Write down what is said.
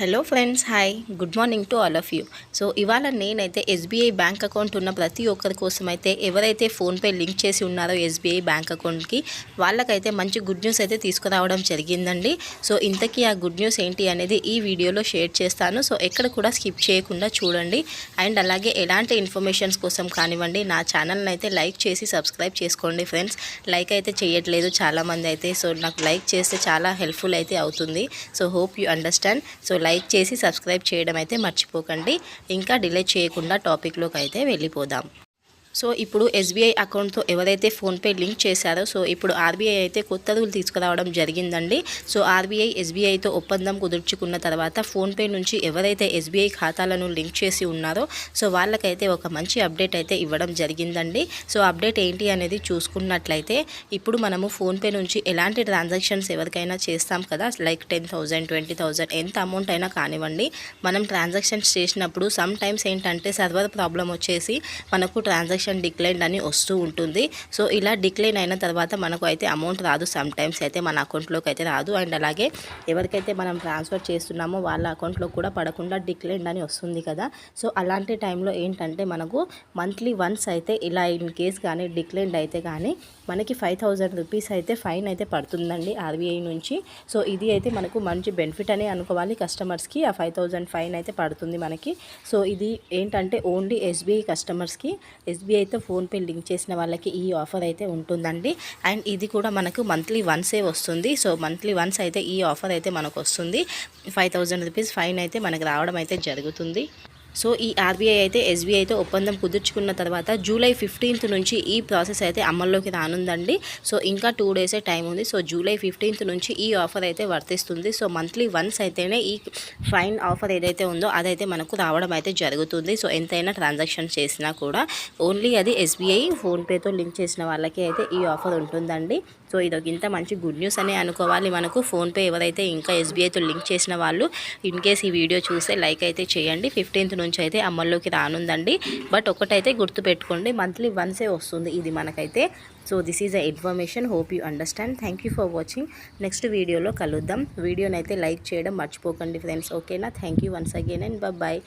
Hello friends hi good morning to all of you so ఇవాళ నేనైతే SBI bank account ఉన్న ప్రతి ఒక్కరి కోసం అయితే ఎవరైతే ఫోన్పే లింక్ చేసి ఉన్నారో ఎస్బీఐ బ్యాంక్ అకౌంట్కి వాళ్ళకైతే మంచి గుడ్ న్యూస్ అయితే తీసుకురావడం జరిగిందండి. సో ఇంతకీ ఆ గుడ్ న్యూస్ ఏంటి అనేది ఈ వీడియోలో షేర్ చేస్తాను. సో ఎక్కడ కూడా స్కిప్ చేయకుండా చూడండి. అండ్ అలాగే ఎలాంటి ఇన్ఫర్మేషన్స్ కోసం కానివ్వండి నా ఛానల్ని అయితే లైక్ చేసి సబ్స్క్రైబ్ చేసుకోండి ఫ్రెండ్స్ లైక్ అయితే చేయట్లేదు చాలామంది అయితే. సో నాకు లైక్ చేస్తే చాలా హెల్ప్ఫుల్ అయితే అవుతుంది. So hope you understand so like చేసి సబ్స్క్రైబ్ చేయడం అయితే మర్చిపోకండి. ఇంకా డిలే చేయకుండా టాపిక్లోకి అయితే వెళ్ళిపోదాం. సో ఇప్పుడు ఎస్బీఐ అకౌంట్తో ఎవరైతే ఫోన్పే లింక్ చేశారో సో ఇప్పుడు ఆర్బీఐ అయితే కొత్త రూల్ తీసుకురావడం జరిగిందండి. సో ఆర్బీఐ ఎస్బీఐతో ఒప్పందం కుదుర్చుకున్న తర్వాత ఫోన్పే నుంచి ఎవరైతే ఎస్బీఐ ఖాతాలను లింక్ చేసి ఉన్నారో సో వాళ్ళకైతే ఒక మంచి అప్డేట్ అయితే ఇవ్వడం జరిగిందండి. సో అప్డేట్ ఏంటి అనేది చూసుకున్నట్లయితే ఇప్పుడు మనము ఫోన్పే నుంచి ఎలాంటి ట్రాన్సాక్షన్స్ ఎవరికైనా చేస్తాం కదా like ten thousand twenty thousand ఎంత అమౌంట్ అయినా కానివ్వండి మనం ట్రాన్సాక్షన్స్ చేసినప్పుడు సమ్ టైమ్స్ ఏంటంటే సర్వర్ ప్రాబ్లం వచ్చేసి మనకు ట్రాన్సాక్షన్ డిక్లైన్ అని వస్తూ ఉంటుంది. సో ఇలా డిక్లైన్ అయిన తర్వాత మనకు అయితే అమౌంట్ రాదు సమ్ టైమ్స్ అయితే మన అకౌంట్లోకి అయితే రాదు. అండ్ అలాగే ఎవరికైతే మనం ట్రాన్స్ఫర్ చేస్తున్నామో వాళ్ళ అకౌంట్లో కూడా పడకుండా డిక్లైన్ అని వస్తుంది కదా. సో అలాంటి టైంలో ఏంటంటే మనకు మంత్లీ వన్స్ అయితే ఇలా ఇన్ కేస్ కానీ డిక్లైన్ అయితే కానీ మనకి ఫైవ్ థౌజండ్ రూపీస్ అయితే ఫైన్ అయితే పడుతుందండి ఆర్బీఐ నుంచి. సో ఇది అయితే మనకు మంచి బెనిఫిట్ అని అనుకోవాలి కస్టమర్స్కి. ఆ ఫైవ్ థౌజండ్ ఫైన్ అయితే పడుతుంది మనకి. సో ఇది ఏంటంటే ఓన్లీ ఎస్బీఐ కస్టమర్స్కి. ఎస్బీఐతో ఫోన్పే లింక్ చేసిన వాళ్ళకి ఈ ఆఫర్ అయితే ఉంటుందండి. అండ్ ఇది కూడా మనకు మంత్లీ వన్సే వస్తుంది. సో మంత్లీ వన్స్ అయితే ఈ ఆఫర్ అయితే మనకు వస్తుంది. ఫైవ్ థౌజండ్ రూపీస్ ఫైన్ అయితే మనకు రావడం అయితే జరుగుతుంది. సో ఈ ఆర్బీఐ అయితే ఎస్బీఐతో ఒప్పందం కుదుర్చుకున్న తర్వాత జూలై ఫిఫ్టీన్త్ నుంచి ఈ ప్రాసెస్ అయితే అమల్లోకి రానుందండి. సో ఇంకా టూ డేసే టైం ఉంది. సో జూలై ఫిఫ్టీన్త్ నుంచి ఈ ఆఫర్ అయితే వర్తిస్తుంది. సో మంత్లీ వన్స్ అయితేనే ఈ ఫైన్ ఆఫర్ ఏదైతే ఉందో అదైతే మనకు రావడం అయితే జరుగుతుంది. సో ఎంతైనా ట్రాన్సాక్షన్ చేసినా కూడా ఓన్లీ అది ఎస్బీఐ ఫోన్పేతో లింక్ చేసిన వాళ్ళకి అయితే ఈ ఆఫర్ ఉంటుందండి. సో ఇది ఇంత మంచి గుడ్ న్యూస్ అనే అనుకోవాలి మనకు. ఫోన్పే ఎవరైతే ఇంకా ఎస్బీఐతో లింక్ చేసిన వాళ్ళు ఇన్ కేస్ ఈ వీడియో చూస్తే లైక్ అయితే చేయండి. ఫిఫ్టీన్త్ నుంచి అయితే అమల్లోకి రానుందండి. బట్ ఒకటైతే గుర్తుపెట్టుకోండి మంత్లీ వన్సే వస్తుంది ఇది మనకైతే. So this is a information hope you understand thank you for watching next వీడియోలో కలుద్దాం. వీడియోనైతే లైక్ చేయడం మర్చిపోకండి ఫ్రెండ్స్ ఓకేనా thank you once again and bye